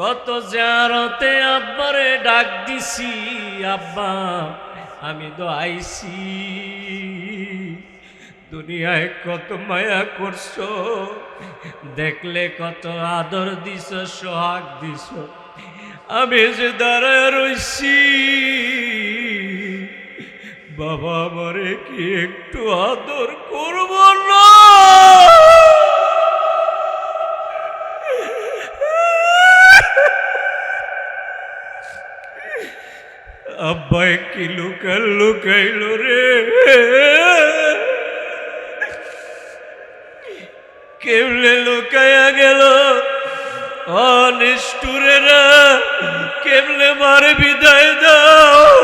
কত জারতে আব্বারে ডাক দিছি, আব্বা, আমি তো আইছি। দুনিয়ায় কত মায়া করছ, দেখলে কত আদর দিছ, সোহাগ দিছ। আমি যে দাঁড়ায় রইছি, বাবা আমারে কি একটু আদর করব না? আব্বাই কি লুকাল, লুকাইল রে? কেমনে লুকাইয়া গেল? অনিষ্ঠুরেরা, কেমনে মারে বিদায় দাও?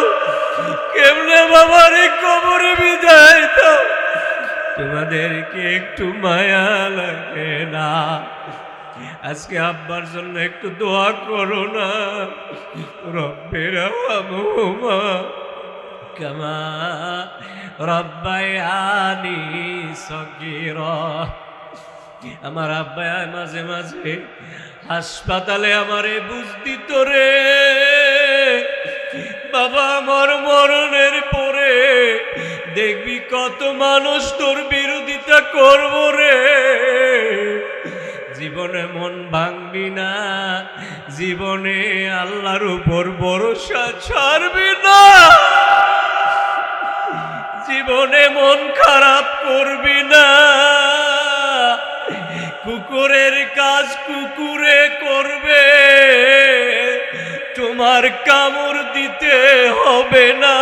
কেমনে বাবারে কবরে বিদায় দাও? তোমাদেরকে একটু মায়া লাগে না। আজকে আব্বার জন্য একটু দোয়া করো না। রব্বের আমা কামা রব্বায়ানি সগির। আমার আব্বায় মাঝে মাঝে হাসপাতালে আমারে বুঝ দিত রে। বাবা আমার মরণের পরে দেখবি কত মানুষ তোর বিরোধিতা করব রে। জীবনে মন ভাঙবি না, জীবনে আল্লাহর উপর ভরসা ছাড়বি না। জীবনে মন খারাপ করবি না। কুকুরের কাজ কুকুরে করবে, তোমার কামড় দিতে হবে না।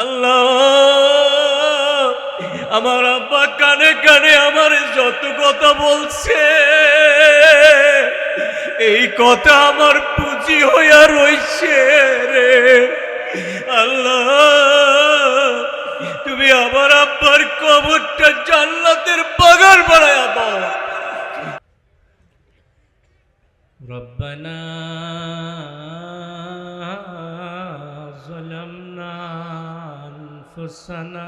আল্লাহ, আমার কানে কানে আমার যত কথা বলছে এই কথা আমার পুঁজি হইয়া রইছে রে আল্লাহ তুমি আমার আব্বার কবরটা জান্নাতের বাগান বানায় দাও ربنا ظلمنا أنفسنا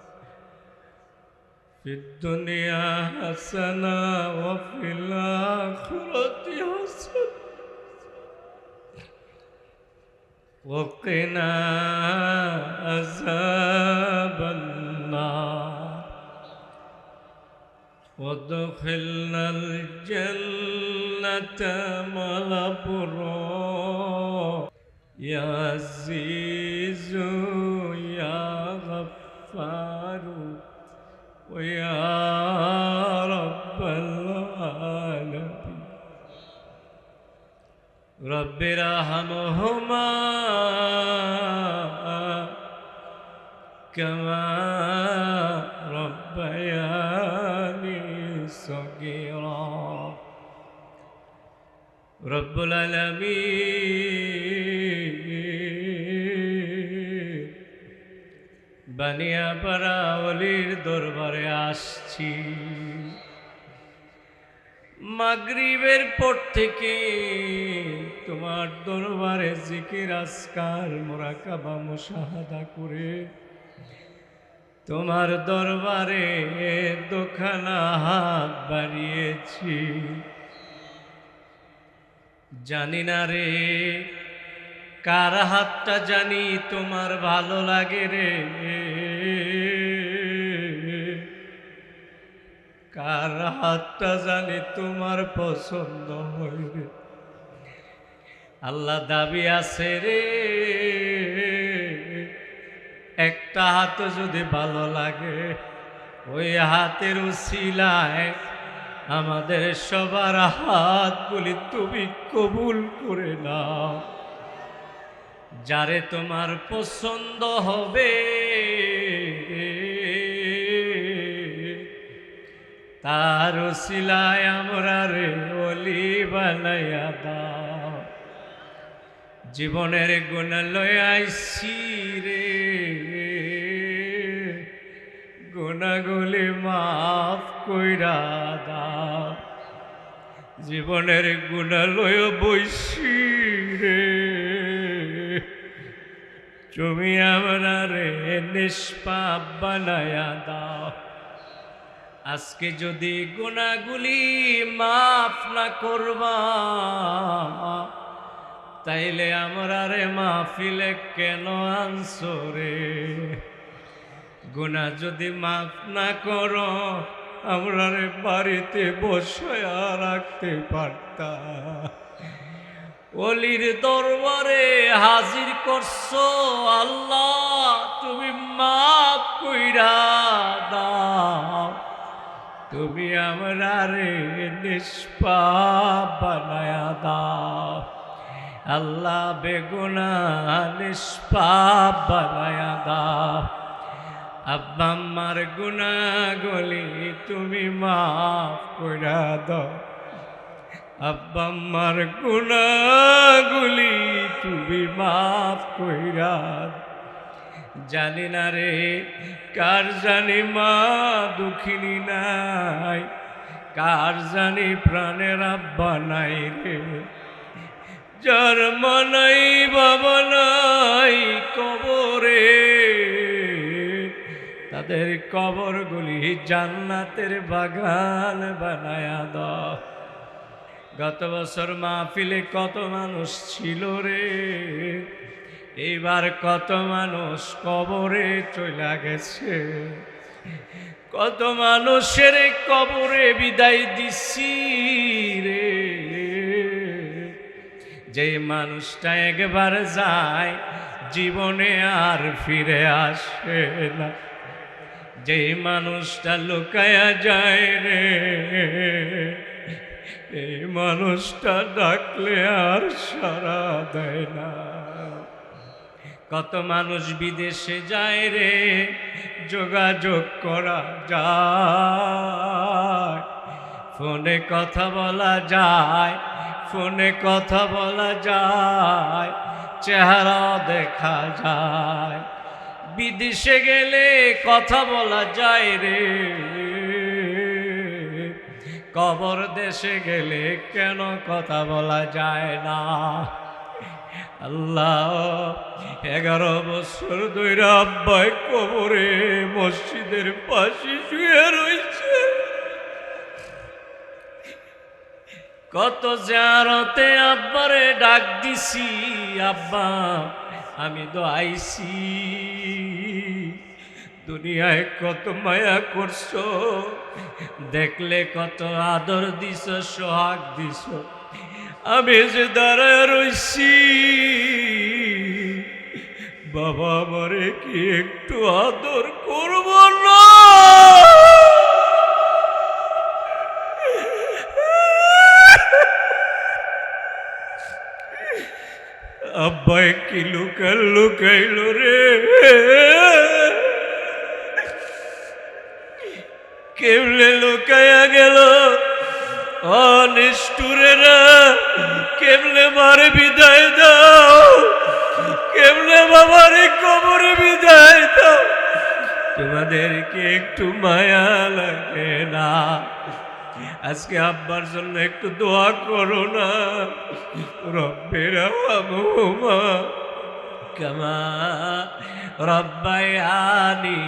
في الدنيا حسنة وفي الآخرة حسنة. وقنا عذاب النار. وادخلنا الجنة مع الأبرار. يا عزيز يا غفار. ويا رب العالمين. رب ارحمهما كما ربياني صغيرا. رب العالمين বানিয়া পাড়া অলির দরবারে আসছি। মাগরিবের পর থেকে তোমার দরবারে জিকির আসকার মোরাকাবা, মুশাহাদা করে তোমার দরবারে দোখানা হাত বাড়িয়েছি। জানি না রে কার হাতটা জানি তোমার ভালো লাগে রে? কার হাতটা জানি তোমার পছন্দ হইবে আল্লাহ দাবি আছে রে। একটা হাত যদি ভালো লাগে, ওই হাতের উসিলায় আমাদের সবার হাতগুলি তুমি কবুল করে নাও। যারে তোমার পছন্দ হবে, তার শিলায় আমরা রে অলি বানাইয়া দাও। জীবনের গুণ লই আইসি রে, গুণাগুলি মাফ কইরা দাও। জীবনের গুণালয় বৈশি রে। তুমি আমরা নিষ্পাপ বানায়া দাও। আজকে যদি গুণাগুলি মাফ না করবা, তাইলে আমরা রে মাহফিলে কেন আনছো রে? গুণা যদি মাফ না করো, আমরা রে বাড়িতে বসে রাখতে পারতাম। অলির দরবারে হাজির করছ আল্লাহ, তুমি মাফ কইরা দাও। তুমি আমরা নিষ্পাপ বানায়া দাও। আল্লাহ বেগুনা নিষ্পাপ বানায়া দাও। আব্বা আম্মার গুণাগুলি তুমি মাফ কইরা দাও। আব্বা গুণাগুলি তুমি মাফ কইরা জানি না রে কার জানি মা দুঃখিনী নাই, কার জানি প্রাণের আব্বা নাই রে। যার মানাই বাবা নাই, কবরে। তাদের কবরগুলি জান্নাতের বাগান বানায়া দাও। গত বছর মাহফিলে কত মানুষ ছিল রে? এইবার কত মানুষ কবরে চলে গেছে। কত মানুষের কবরে বিদায় দিছি রে। যে মানুষটা একবার যায়, জীবনে আর ফিরে আসে না। যে মানুষটা লুকায়া যায় রে এই মানুষটা ডাকলে আর সারা দেয় না। কত মানুষ বিদেশে যায় রে, যোগাযোগ করা যায়। ফোনে কথা বলা যায়, ফোনে কথা বলা যায়, চেহারা দেখা যায়। বিদেশে গেলে কথা বলা যায় রে। কবর দেশে গেলে কেন কথা বলা যায় না? আল্লাহ, এগারো বছর ধরে আব্বাই কবরে মসজিদের পাশে শুয়ে রয়েছে কত জারতে আব্বারে ডাক দিছি, আব্বা, আমি তো আইছি। দুনিয়ায় কত মায়া করছ? দেখলে কত আদর দিছ, সোহাগ দিছ। আমি যে দাঁড়ায় রইছি, বাবা আমারে কি একটু আদর করব না? আব্বাই কি লুকাল লুকাইল রে? কেমলে লুকাইয়া গেল। অনিষ্ঠুরেরা কেমলে মারে বিদায় দাও। কেমলে বাবারে কবরে বিদায় দাও। তোমাদেরকে একটু মায়া লাগে না। আজকে আব্বার জন্য একটু দোয়া করো না। রব্বের কামা রব্বায়ানি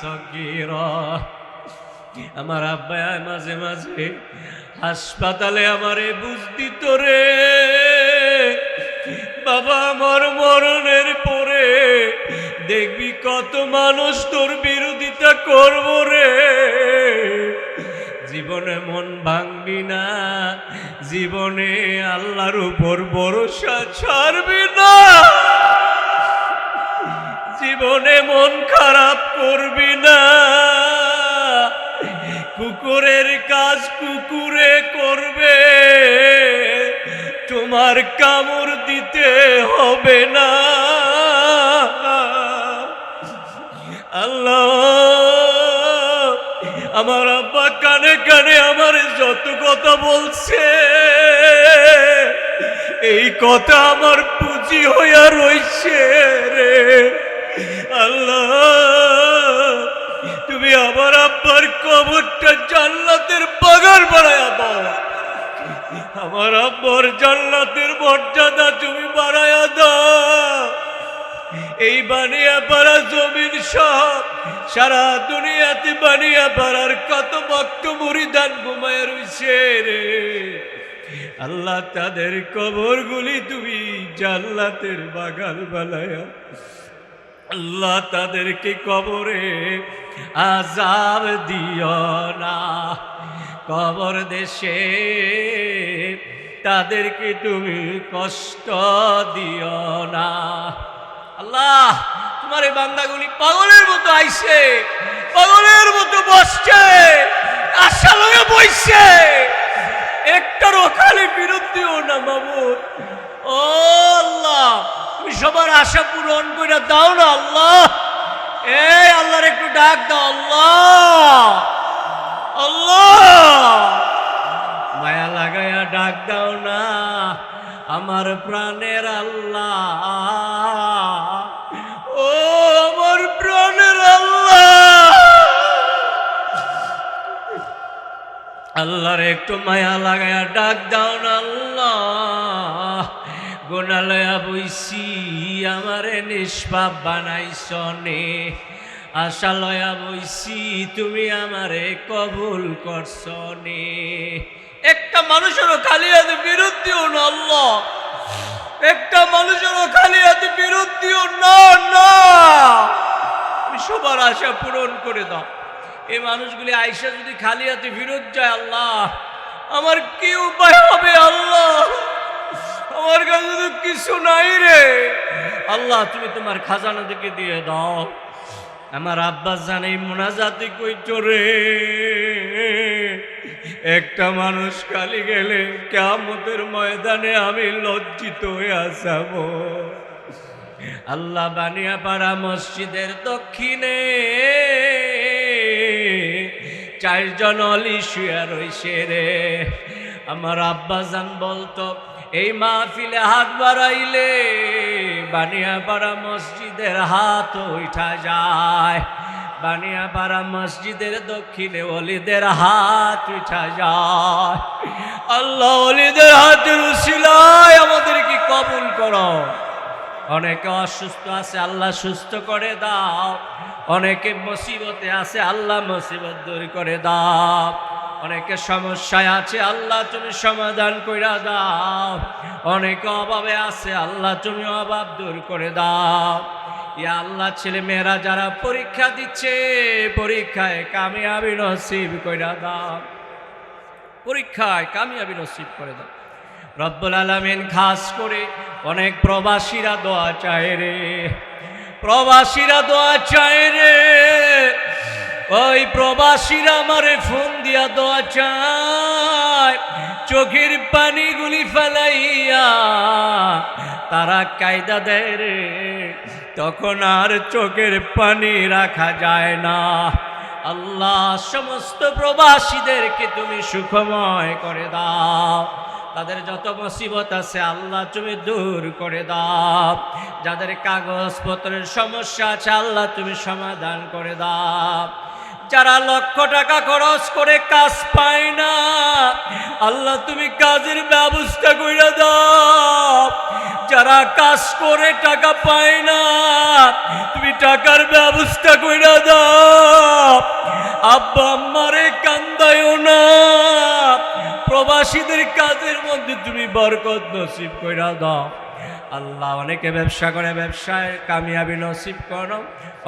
সগীরা। আমার আব্বায় মাঝে মাঝে, হাসপাতালে আমারে বুঝ দিত রে। বাবা আমার মরণের পরে দেখবি কত মানুষ তোর বিরোধিতা করব রে। জীবনে মন ভাঙবি না, জীবনে আল্লাহর উপর ভরসা ছাড়বি না। জীবনে মন খারাপ করবি না। কুকুরের কাজ কুকুরে করবে। তোমার কামড় দিতে হবে না। আল্লাহ, আমার আব্বা কানে কানে আমার যত কথা বলছে, এই কথা আমার পুঁজি হইয়া রইছে রে। আল্লাহ আমার কবরটা জান্নাতের বাগান বানায়া দাও। আমার আব্বার জান্নাতের মর্যাদা তুমি বাড়ায়া দাও। এই বানিয়া পাড়া জমিন সব সারা দুনিয়াতে বানিয়া পাড়ার কত ভক্ত মুড়িদান ঘুমায় রইছে রে। আল্লাহ তাদের কবরগুলি তুমি জান্নাতের বাগান বানায়া আল্লাহ তাদেরকে কবরে আজাব দিও না। কবর দেশে তাদেরকে তুমি কষ্ট দিও না। আল্লাহ, তোমার এই বান্দাগুলি পাগলের মতো আইছে পাগলের মতো বসছে আশা লয়ে বইছে। একটারও খালি বিরুদ্ধেও না মামুন। ও আল্লাহ তুমি সবার আশা পূরণ করে দাও না, আল্লাহ। এই, আল্লাহর একটু ডাক দাও, আল্লাহ। আল্লাহ। মায়া লাগায়া ডাক দাও না, আমার প্রাণের আল্লাহ। ও, আমার প্রাণের আল্লাহ। আল্লাহর একটু মায়া লাগায়া ডাক দাও না, আল্লাহ। গোনালয়া বইছি, আমারে নিষ্পাপ বানাইছ নে। আশা লয়া বইছি, তুমি আমারে কবুল করছ নে। একটা মানুষেরও খালি হাতে বিরুদ্ধেও না আল্লাহ। একটা মানুষেরও খালি হাতে বিরুদ্ধেও না সবার আশা পূরণ করে দাও। এই মানুষগুলি আইসা যদি খালি হাতে ফিরত যায় আল্লাহ, আমার কি উপায় হবে আল্লাহ? আমার কাছে তো কিছু নাই রে। আল্লাহ, তুমি তোমার খাজানা থেকে দিয়ে দাও। আমার আব্বাস জানে মোনাজাতি কই চোরে একটা মানুষ কালি গেলে কেমতের ময়দানে আমি লজ্জিত হয়ে আসাবো আল্লাহ বানিয়া পাড়া মসজিদের দক্ষিণে চারজন অলি শুয়া রইছে রে। আমার আব্বাজান বলতো এই মাহফিলে হাত বাড়াইলে বানিয়াপাড়া মসজিদের হাত উঠা যায়। বানিয়াপাড়া মসজিদের দক্ষিণে অলিদের হাত উঠা যায়। আল্লাহ অলিদের হাতের উশিলায় আমাদেরকে কবুল করো। অনেকে অসুস্থ আছে, আল্লাহ সুস্থ করে দাও। অনেকে মুসিবতে আছে, আল্লাহ মুসিবত দূর করে দাও। অনেকে সমস্যায় আছে, আল্লাহ তুমি সমাধান কইরা দাও। অনেকে অভাবে আছে, আল্লাহ তুমি অভাব দূর করে দাও। ইয়া আল্লাহ ছেলে মেয়েরা, যারা পরীক্ষা দিচ্ছে, পরীক্ষায় কামিয়াবি নসিব কইরা দাও। পরীক্ষায় কামিয়াবি নসিব করে দাও। রব্বুল আলমিন খাস করে অনেক প্রবাসীরা দোয়া চায় রে। প্রবাসীরা দোয়া চায় রে। ওই প্রবাসীরা আমারে ফোন দিয়া দোয়া চায়, চোখের পানিগুলি ফেলাইয়া তারা কায়দা দেয় রে, তখন আর চোখের পানি রাখা যায় না। আল্লাহ, সমস্ত প্রবাসীদেরকে তুমি সুখময় করে দাও। তাদের যত মুসিবত আছে আল্লাহ তুমি দূর করে দাও। যাদের কাগজপত্রের সমস্যা আছে আল্লাহ তুমি সমাধান করে দাও। যারা লক্ষ টাকা খরচ করে কাজ পায় না, আল্লাহ তুমি কাজের ব্যবস্থা করে দাও। যারা কাজ করে টাকা পায় না, তুমি টাকার ব্যবস্থা করে দাও। আব্বা আম্মারে কান্দায়ও না, প্রবাসীদের কাজের মধ্যে তুমি বরকত নসিব কইরা দাও। আল্লাহ অনেকে ব্যবসা করে, ব্যবসায় কামিয়াবি নসিব করো।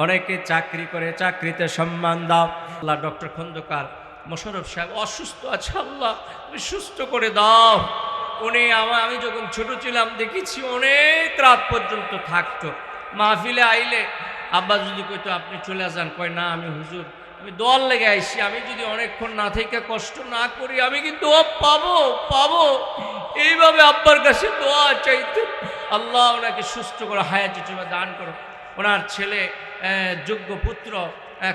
অনেকে চাকরি করে, চাকরিতে সম্মান দাও। আল্লাহ ডক্টর খন্দকার মোশারফ সাহেব অসুস্থ আছে, আল্লাহ তুমি সুস্থ করে দাও। উনি আমার, আমি যখন ছোট ছিলাম, দেখেছি অনেক রাত পর্যন্ত থাকতো। মাহফিলে আইলে আব্বা যদি কইতো, আপনি চলে যান। কয়, না, আমি হুজুর আমি দল লেগে আইসি, আমি যদি অনেকক্ষণ না থেকে কষ্ট না করি, আমি কিন্তু ও পাবো পাবো। এইভাবে আব্বার কাছে দোয়া চাইতে আল্লাহ ওনাকে সুস্থ করে, হায়াত হিসেবে দান করো। ওনার ছেলে যোগ্য পুত্র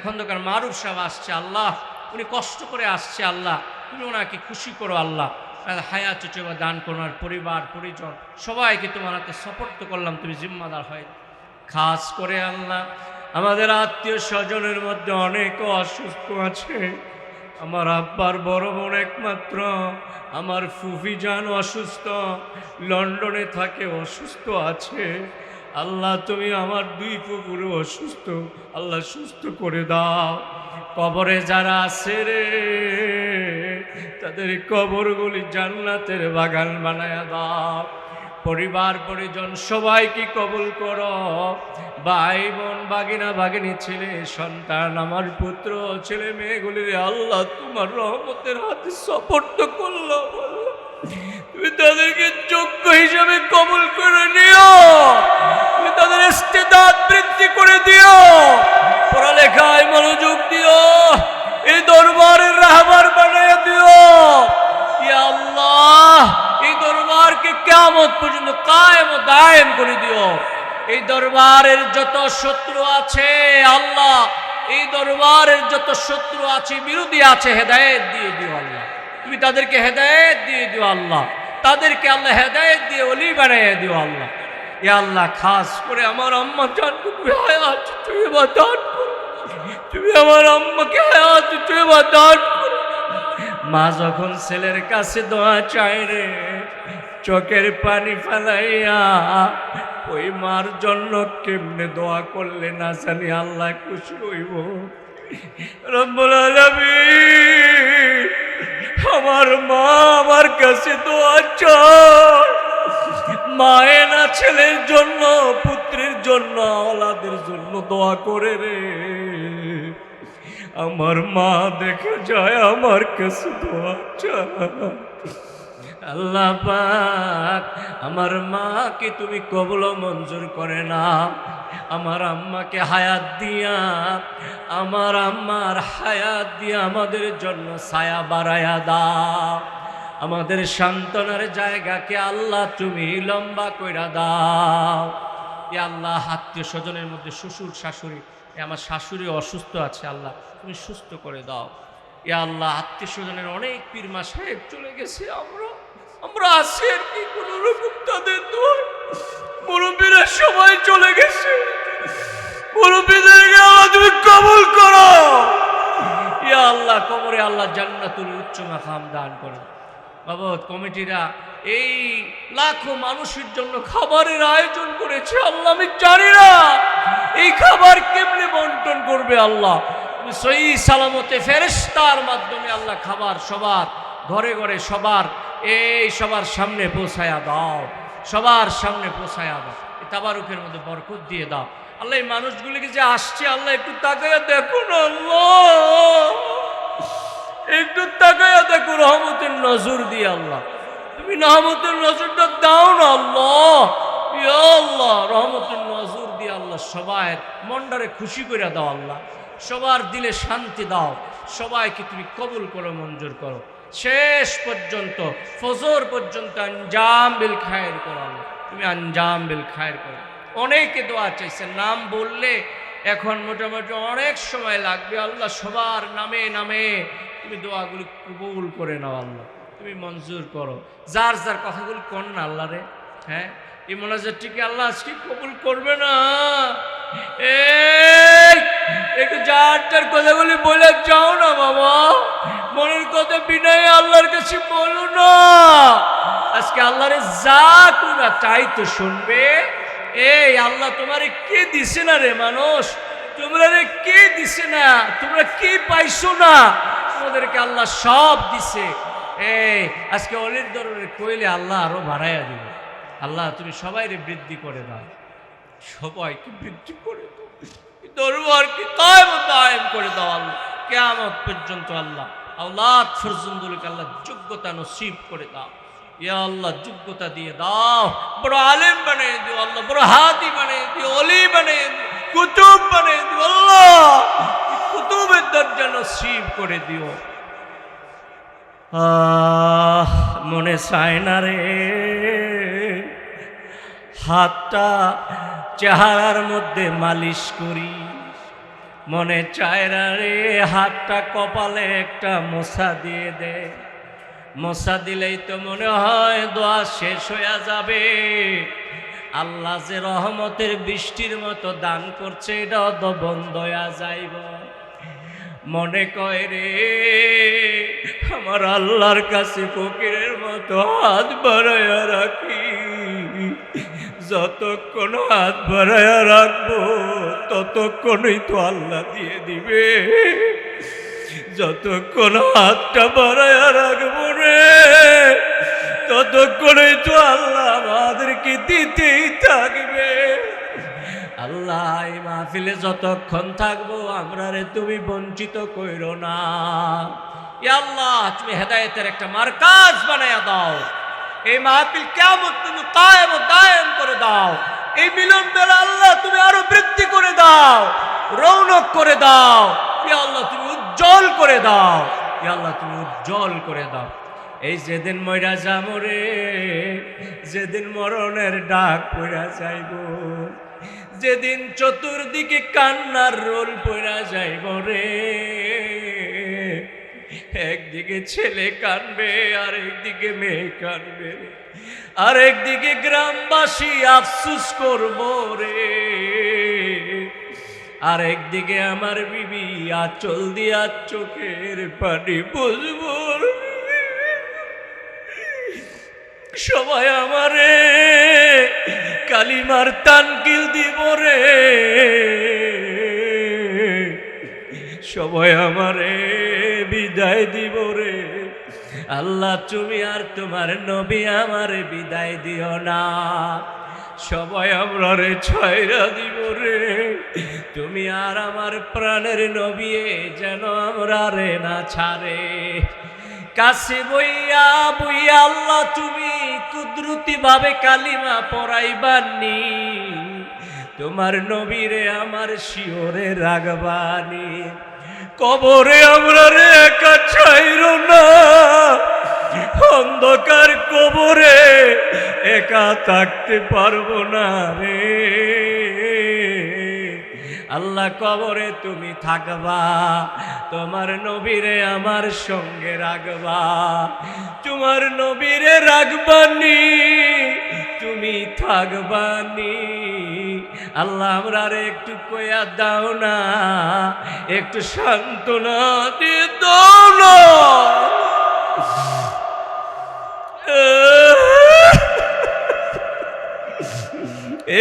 খন্দকার মারুফ সাহেব আসছে, আল্লাহ, উনি কষ্ট করে আসছে, আল্লাহ, তুমি ওনাকে খুশি করো, আল্লাহ। হায়া চুচবা দান করো আর পরিবার, পরিজন, সবাইকে তোমার হাতে সপর্ত করলাম, তুমি জিম্মাদার হয় খাস করে আল্লাহ আমাদের আত্মীয় স্বজনের মধ্যে অনেক অসুস্থ আছে। আমার আব্বার বড় বোন একমাত্র, আমার ফুফি যান অসুস্থ, লন্ডনে থাকে, অসুস্থ আছে। আল্লাহ, তুমি আমার দুই ফুপুরও অসুস্থ, আল্লাহ সুস্থ করে দাও। কবরে যারা আছে রে, তাদের কবরগুলি জান্নাতের বাগান বানায় দাও। পরিবার, পরিজন, সবাইকে কবুল করো। ভাই বোন বাগিনা বাগিনী ছেলে, সন্তান, আমার পুত্র, ছেলে মেয়েগুলির আল্লাহ তোমার রহমতের হাতে সপর্দ করল। তুমি তাদেরকে যোগ্য হিসাবে কবুল করে নিও। তুমি তাদের ইস্তেদাত বৃদ্ধি করে দিও। পড়ালেখায় মনোযোগ দিও। এই দরবারের রাহবার বানিয়ে দিও ইয়া আল্লাহ এই দরবারকে কেমন পর্যন্ত কায়েম ও দায়েম করে দিও। এই দরবারের যত শত্রু আছে, আল্লাহ, এই দরবারের যত শত্রু আছে, বিরোধী আছে, হেদায়েত দিয়ে দিও আল্লাহ। তুমি তাদেরকে হেদায়েত দিয়ে দিও আল্লাহ। তাদেরকে আল্লাহ হেদায়েত দিয়ে অলি বানিয়ে দিও আল্লাহ। এ আল্লাহ, খাস করে আমার আম্মা জান তুমি তুমি আমার আম্মাকে তুমি মা যখন ছেলের কাছে দোয়া চায় রে চোখের পানি ফেলাইয়া ওই মার জন্য কেমনে দোয়া করলে না জানি আল্লাহ খুশি হইব। রব্বুল আমার মা আমার কাছে দোয়া চায়। মায়ে না ছেলের জন্য, পুত্রের জন্য, আওলাদের জন্য দোয়া করে রে। আমার মা দেখে যায় আমার কাছে দোয়া চায়। আল্লাহ পাক, আমার মাকে তুমি কবল মঞ্জুর করে না আমার আম্মাকে হায়াত দিয়া, আমার আম্মার হায়াত দিয়া আমাদের জন্য ছায়া বাড়ায়া দাও। আমাদের সান্ত্বনার জায়গাকে আল্লাহ তুমি লম্বা কইরা দাও। এ আল্লাহ, আত্মীয় স্বজনের মধ্যে শ্বশুর শাশুড়ি, এ আমার শাশুড়ি অসুস্থ আছে আল্লাহ, তুমি সুস্থ করে দাও। এ আল্লাহ, আত্মীয় স্বজনের অনেক পীরমা সাহেব চলে গেছে আমরা আমরা আছি আর কি, কোনো রকম তাদের দোয়া মুরব্বীরা সবাই চলে গেছে। মুরব্বীদেরকে আল্লাহ তুমি কবুল করো। ইয়া আল্লাহ, কবরে আল্লাহ জান্নাতুল উচ্চ মাকাম দান করো। বাবা কমিটিরা এই লাখো মানুষের জন্য খাবারের আয়োজন করেছে। আল্লাহ, আমি জানি না এই খাবার কেমনে বন্টন করবে আল্লাহ। সই সালামতে ফেরেস্তার মাধ্যমে আল্লাহ খাবার সবার, ঘরে ঘরে সবার এই সবার সামনে পৌঁছায়া দাও, সবার সামনে পৌঁছায়া দাও। তাবারুকের মধ্যে বরকত দিয়ে দাও। আল্লাহ, এই মানুষগুলিকে যে আসছে, আল্লাহ, একটু তাকাইয়া দেখো না আল্লাহ। একটু তাকাইয়া দেখো রহমতের নজর দিয়ে আল্লাহ। তুমি রহমতের নজরটা দাও না আল্লাহ। আল্লাহ, রহমতের নজর দিয়ে আল্লাহ সবাই মন্ডারে খুশি করে দাও আল্লাহ। সবার দিলে শান্তি দাও। সবাইকে তুমি কবুল করো, মঞ্জুর করো। শেষ পর্যন্ত, ফজর পর্যন্ত আঞ্জাম বিল খায়ের করো। তুমি আঞ্জাম বিল খায়ের করো। অনেকে দোয়া চাইছে, নাম বললে এখন মোটামুটি অনেক সময় লাগবে। আল্লাহ সবার নামে নামে তুমি দোয়াগুলি কবুল করে নাও আল্লাহ। তুমি মঞ্জুর করো। যার যার কথাগুলি কর না আল্লাহ রে। হ্যাঁ? এই মোনাজারটিকে আল্লাহ আজকে কবুল করবে না। এই যার কথাগুলি বলে যাও না বাবা। মনের কথা বিনয় আল্লাহর কাছে বলো না। আজকে আল্লাহরে যা কোনা তাই তো শুনবে। এই আল্লাহ তোমারে কে দিছে না রে মানুষ? তোমরা রে কে দিছে না? তোমরা কে পাইছো না? তোমাদেরকে আল্লাহ সব দিছে। এই, আজকে অলির দরবারে কইলে আল্লাহ আরও বাড়াইয়া দিবে। আল্লাহ তুমি সবাইরে বৃদ্ধি করে দাও। সবাইকে বৃদ্ধি করে দাও। দরবারকে কায়েম ও করে দাও আল্লাহ। কেয়ামত পর্যন্ত আল্লাহ আল্লাহ ফরজুন্দুলকে আল্লাহ যোগ্যতা নসিব করে দাও। ইয়া আল্লাহ যোগ্যতা দিয়ে দাও। বড় আলেম বানিয়ে দিও আল্লাহ, বড় হাতি বানিয়ে দিও, অলি বানিয়ে দিও, কুতুব বানিয়ে দিও আল্লাহ। কুতুবের দরজা নসিব করে দিও। আহ, মনে চায় না রে। হাতটা চেহারার মধ্যে মালিশ করি। মনে চায় না রে, হাতটা কপালে একটা মশা দিয়ে দে। মশা দিলেই তো মনে হয় দোয়া শেষ হয়ে যাবে। আল্লাহ যে রহমতের বৃষ্টির মতো দান করছে, এটাও তো বন্ধ হয়ে যাইব। মনে কয় রে, আমার আল্লাহর কাছে ফকিরের মতো হাত বাড়াইয়া রাখি। যতক্ষণ হাত বাড়াইয়া রাখব, ততক্ষণই তো আল্লাহ দিয়ে দিবে। যতক্ষণ হাতটা বাড়াইয়া রাখব রে, ততক্ষণই তো আল্লাহ আমাদেরকে দিতেই থাকবে। আল্লাহ এই মাহফিলে যতক্ষণ থাকব, আমরা রে তুমি বঞ্চিত কইরো না। আল্লাহ, তুমি হেদায়েতের একটা মার্কাজ বানাইয়া দাও। এই মাহফিল কেমন তুমি কায়েম ও দায়েম করে দাও। এই মিলন বেলা আল্লাহ তুমি আরও বৃদ্ধি করে দাও, রৌনক করে দাও। আল্লাহ তুমি উজ্জ্বল করে দাও। আল্লাহ তুমি উজ্জ্বল করে দাও। এই যেদিন ময়রা যাব রে, যেদিন মরণের ডাক পড়া যাইব, যেদিন চতুর্দিকে কান্নার রোল পড়া যাইব রে একদিকে ছেলে কানবে আর একদিকে মেয়ে কানবে। আর একদিকে গ্রামবাসী আফসুস করব রে। আর একদিকে আমার বিবি আচল দিয়া চোখের পানি বুঝব। সবাই আমারে কালিমার তানকিল দিব রে। সবাই আমারে বিদায় দিব রে। আল্লাহ, তুমি আর তোমার নবী আমারে বিদায় দিও না। সবাই আমরা রে ছয়রা দিব রে। তুমি আর আমার প্রাণের নবী যেন আমরা রে না ছাড়ে। কাছে বইয়া বইয়া আল্লাহ, তুমি কুদরতি ভাবে কালিমা পড়াইবানি তোমার নবীরে আমার শিওরে রাগবানি কবরে আমরা রে একা ছাইর না। অন্ধকার কবরে একা থাকতে পারব না রে। আল্লাহ কবরে তুমি থাকবা, তোমার নবীরে আমার সঙ্গে রাখবা। তোমার নবীরে রাখবানি, তুমি থাকবানি। আল্লাহ আমরা একটু কয়া দাও না, একটু সান্ত্বনা দিয়ে দাও না।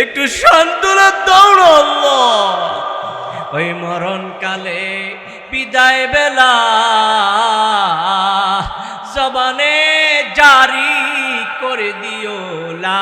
একটু সান্ত্বনা দাও না আল্লাহ। ওই মরণকালে বিদায় বেলা জবানে জারি করে দিও লা